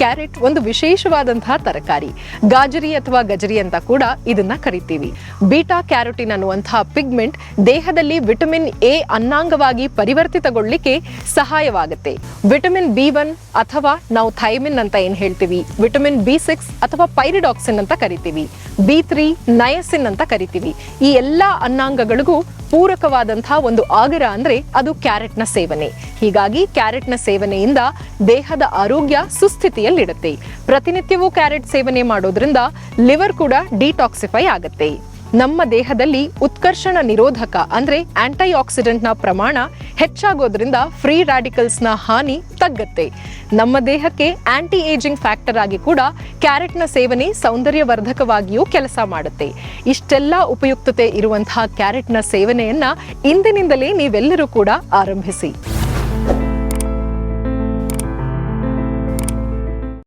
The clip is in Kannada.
ಕ್ಯಾರೆಟ್ ಒಂದು ವಿಶೇಷವಾದಂತಹ ತರಕಾರಿ. ಗಾಜರಿ ಅಥವಾ ಗಜರಿ ಅಂತ ಕೂಡ ಇದನ್ನ ಕರಿತೀವಿ. ಬೀಟಾ ಕ್ಯಾರೋಟಿನ್ ಅನ್ನುವಂತಹ ಪಿಗ್ಮೆಂಟ್ ದೇಹದಲ್ಲಿ ವಿಟಮಿನ್ ಎ ಅನ್ನಾಂಗವಾಗಿ ಪರಿವರ್ತಿತಗೊಳ್ಳಿಕ್ಕೆ ಸಹಾಯವಾಗುತ್ತೆ. ವಿಟಮಿನ್ ಬಿ ಒನ್ ಅಥವಾ ನಾವು ಥೈಮಿನ್ ಅಂತ ಏನ್ ಹೇಳ್ತೀವಿ? ವಿಟಮಿನ್ ಬಿ ಸಿಕ್ಸ್ ಅಥವಾ ಪೈರಿಡಾಕ್ಸಿನ್ ಅಂತ ಕರಿತೀವಿ. ಬಿ ತ್ರೀ ನಯಸಿನ್ ಅಂತ ಕರಿತೀವಿ. ಈ ಎಲ್ಲಾ ಅನ್ನಾಂಗಗಳಿಗೂ ಪೂರಕವಾದಂತಹ ಒಂದು ಆಗರ ಅಂದ್ರೆ ಅದು ಕ್ಯಾರೆಟ್ನ ಸೇವನೆ. ಹೀಗಾಗಿ ಕ್ಯಾರೆಟ್ನ ಸೇವನೆಯಿಂದ ದೇಹದ ಆರೋಗ್ಯ ಸುಸ್ಥಿತಿಯಲ್ಲಿಡುತ್ತೆ. ಪ್ರತಿನಿತ್ಯವೂ ಕ್ಯಾರೆಟ್ ಸೇವನೆ ಮಾಡೋದ್ರಿಂದ ಲಿವರ್ ಕೂಡ ಡಿಟಾಕ್ಸಿಫೈ ಆಗುತ್ತೆ. ನಮ್ಮ ದೇಹದಲ್ಲಿ ಉತ್ಕರ್ಷಣ ನಿರೋಧಕ, ಅಂದ್ರೆ ಆಂಟಿ ಆಕ್ಸಿಡೆಂಟ್ನ ಪ್ರಮಾಣ ಹೆಚ್ಚಾಗೋದ್ರಿಂದ ಫ್ರೀ ರ್ಯಾಡಿಕಲ್ಸ್ನ ಹಾನಿ ತಗ್ಗತ್ತೆ. ನಮ್ಮ ದೇಹಕ್ಕೆ ಆಂಟಿ ಏಜಿಂಗ್ ಫ್ಯಾಕ್ಟರ್ ಆಗಿ ಕೂಡ ಕ್ಯಾರೆಟ್ನ ಸೇವನೆ ಸೌಂದರ್ಯವರ್ಧಕವಾಗಿಯೂ ಕೆಲಸ ಮಾಡುತ್ತೆ. ಇಷ್ಟೆಲ್ಲ ಉಪಯುಕ್ತತೆ ಇರುವಂತಹ ಕ್ಯಾರೆಟ್ನ ಸೇವನೆಯನ್ನ ಇಂದಿನಿಂದಲೇ ನೀವೆಲ್ಲರೂ ಕೂಡ ಆರಂಭಿಸಿ.